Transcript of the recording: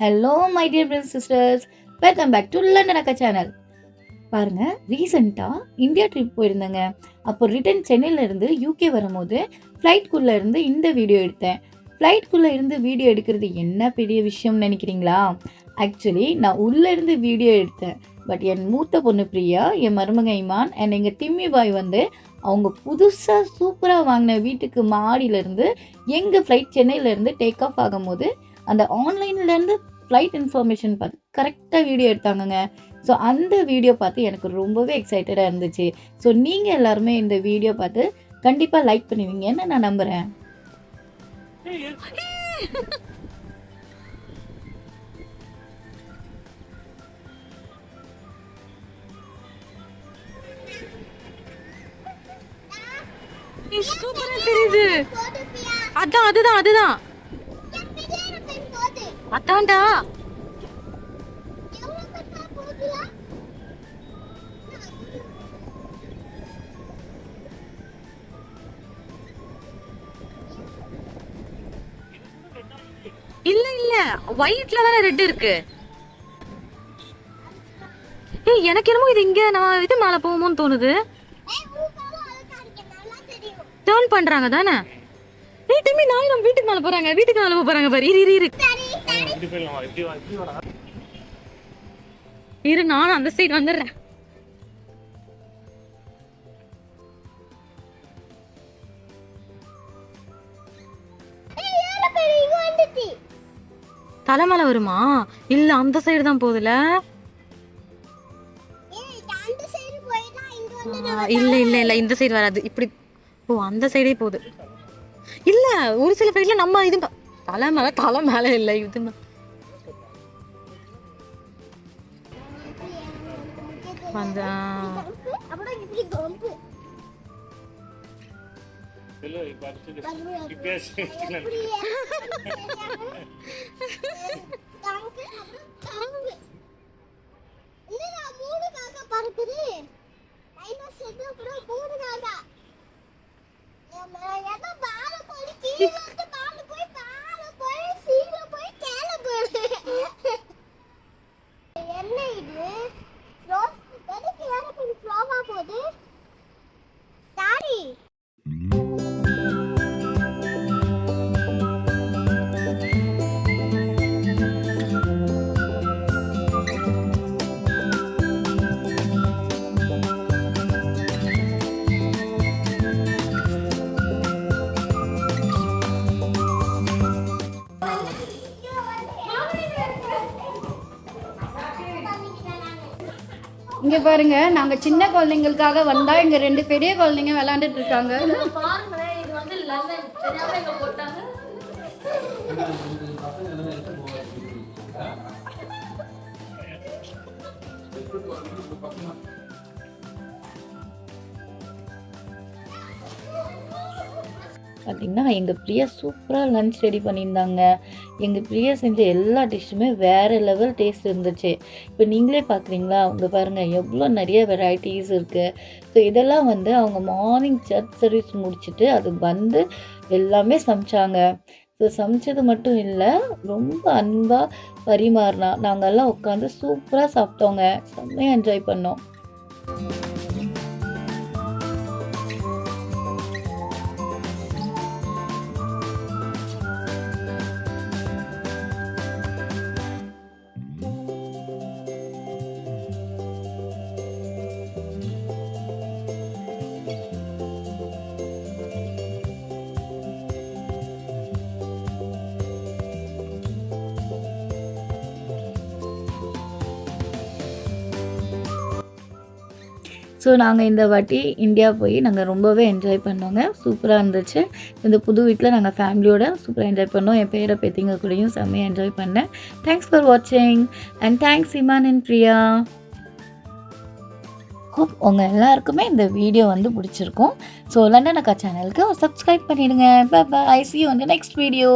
Hello my dear brother sisters welcome back to London அக்கா channel பாருங்க ரீசெண்டாக India trip போயிருந்தேங்க. அப்போ ரிட்டன் சென்னையிலேருந்து யூகே வரும்போது ஃப்ளைட்குள்ளே இருந்து இந்த வீடியோ எடுத்தேன். ஃப்ளைட்குள்ளே இருந்து வீடியோ எடுக்கிறது என்ன பெரிய விஷயம்னு நினைக்கிறீங்களா? ஆக்சுவலி நான் உள்ளே இருந்து வீடியோ எடுத்தேன். பட் என் மூத்த பொண்ணு பிரியா என் மருமக இமான் அண்ட் எங்கள் திம்மி பாய் வந்து அவங்க புதுசாக சூப்பராக வாங்கின வீட்டுக்கு மாடியிலேருந்து எங்கள் ஃப்ளைட் சென்னையிலேருந்து டேக் ஆஃப் ஆகும்போது அந்த ஆன்லைன்லேருந்து ஃப்ளைட் இன்ஃபர்மேஷன் பார்த்து கரெக்டாக வீடியோ எடுத்தாங்கங்க. ஸோ அந்த வீடியோ பார்த்து எனக்கு ரொம்பவே எக்ஸைட்டடாக இருந்துச்சு. ஸோ நீங்கள் எல்லாருமே இந்த வீடியோ பார்த்து கண்டிப்பாக லைக் பண்ணுவீங்கன்னு நான் நம்புகிறேன் சூப்பரா தெரியுது அதான் அதுதான் அதுதான். அதான்டா. இல்ல இல்ல. ஒயிட்ல தானே ரெட் இருக்கு. ஏய் எனக்கு என்னமோ இது இங்க நான் இது மேல போகுமோன்னு தோணுது. டேர்ன் பண்றாங்க தானே? ஏய் தம்பி நாய் நம்ம வீட்டுக்கு மேல போறாங்க. வீட்டுக்கு மேல போறாங்க பாரு. இரு இரு. இரு நானும் அந்த சைடு வந்துடுறேன். தலைமலை வருமா? இல்ல அந்த சைடு தான் போகுதுல. இல்ல இல்ல இல்ல இந்த சைடு வராது. இப்படி ஓ அந்த சைடே போகுது. இல்ல ஒரு சில ஃபிளைட்ல நம்ம இது ப- தலை மேல தலை மேல இல்ல இது ம- அந்த olmadı. இங்கே பாருங்க நாங்கள் சின்ன குழந்தைங்களுக்காக வந்தால் இங்கே ரெண்டு பெரிய குழந்தைங்க விளாண்டுட்டு இருக்காங்க. பார்த்தீங்கன்னா எங்கள் பிரியா சூப்பராக லன்ச் ரெடி பண்ணியிருந்தாங்க. எங்கள் பிரியா செஞ்ச எல்லா டிஷ்ஷுமே வேறு லெவல் டேஸ்ட் இருந்துச்சு. இப்போ நீங்களே பார்க்குறீங்களா அவங்க பாருங்கள் எவ்வளோ நிறைய வெரைட்டிஸ் இருக்குது ஸோ இதெல்லாம் வந்து அவங்க மார்னிங் சர்ச் சர்வீஸ் முடிச்சுட்டு அது வந்து எல்லாமே சமைச்சாங்க. ஸோ சமைச்சது மட்டும் இல்லை ரொம்ப அன்பாக பரிமாறினா நாங்கள்லாம் உட்காந்து சூப்பராக சாப்பிட்டோங்க. செம்மையாக என்ஜாய் பண்ணோம். ஸோ நாங்கள் இந்த வாட்டி இந்தியா போய் நாங்கள் ரொம்பவே என்ஜாய் பண்ணோங்க. சூப்பராக இருந்துச்சு. இந்த புது வீட்டில் நாங்கள் ஃபேமிலியோட சூப்பராக என்ஜாய் பண்ணோம். என் பேரை பேத்திங்க கூடயும் செம்மையாக என்ஜாய் பண்ணேன். தேங்க்ஸ் ஃபார் வாட்சிங் and thanks Iman and Priya hope உங்கள் எல்லாருக்குமே இந்த வீடியோ வந்து பிடிச்சிருக்கும். ஸோ லண்டன் அக்கா சேனலுக்கு சப்ஸ்கிரைப் பண்ணிவிடுங்க பாய் பை சி வந்து நெக்ஸ்ட் வீடியோ